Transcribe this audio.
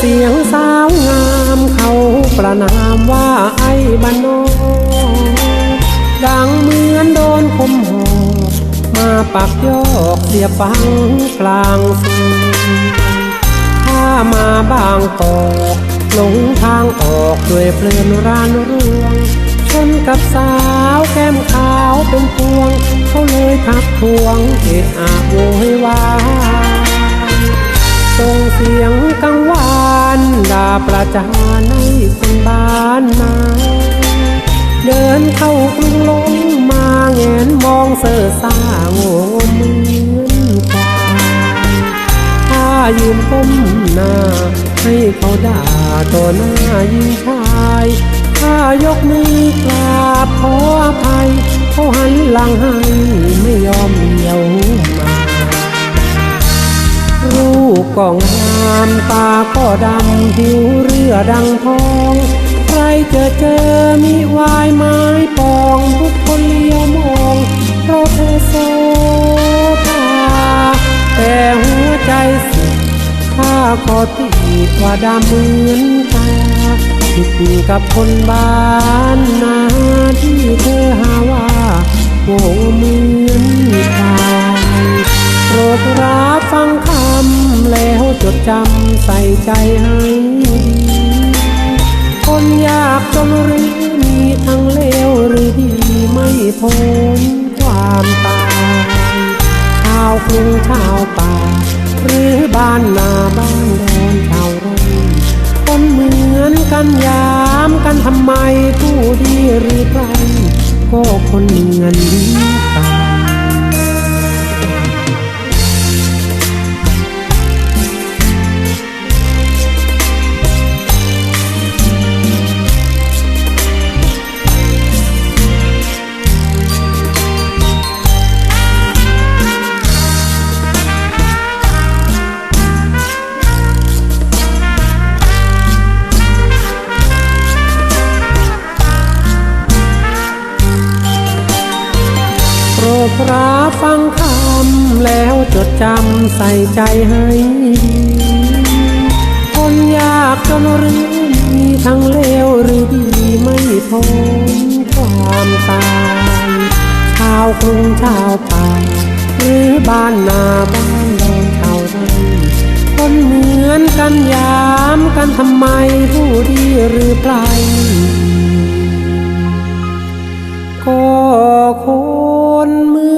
เสียงสาวงามเขา ประนามว่าไอ้บ้านนอกดังเหมือนโดนคมหอกมาปักยอกเสียฟังกลางสุถ้ามาบางกอกหลงทางออกด้วยเพลินรานเรืองชนกับสาวแก้มขาวเป็นพวง เขาเลยทักทวงเอะอะโวยวายส่งเสียงกัง ประจานให้คนบ้านนาเดินเข้ากรุงลงมาแงนมองเสือซ่าโง่เหมือนควายถ้ายืนก้มหน้า ให้เขาด่าต่อหน้ายิ่งชายถ้ายกมือกราบขออภัยเขาหันหลังให้ไม่ยอมเลี้ยว ก็งามตาก็ดำผิวเรือดังทอง ใครเจอเจอมีวายไม้ปองทุกคนเลี้ยวมองเพราะเธอโซภาแต่หัวใจสิข้าขอติดว่าดำเหมือนตาผิดกับคนบ้านนาที่เธอหาว่า ใส่ใจให้ดีคนยากจนหรือมีทั้งเลวหรือดีไม่พ้นความตายชาวกรุงชาวป่า หรือบ้านนาบ้านดอนชาวไร่คนเหมือนกันยามกันทำไมผู้ดีหรือใครก็คนเหมือนกัน รับฟังคำแล้วจดจำใส่ใจให้ดีคนยากจนหรือมีทั้งเลวหรือดีไม่พ้นความตายชาวกรุงชาวป่าหรือบ้านนาบ้านดอนชาวไร่คนเหมือนกันยามกันทำไมผู้ดีหรือไพรก็คง นเมื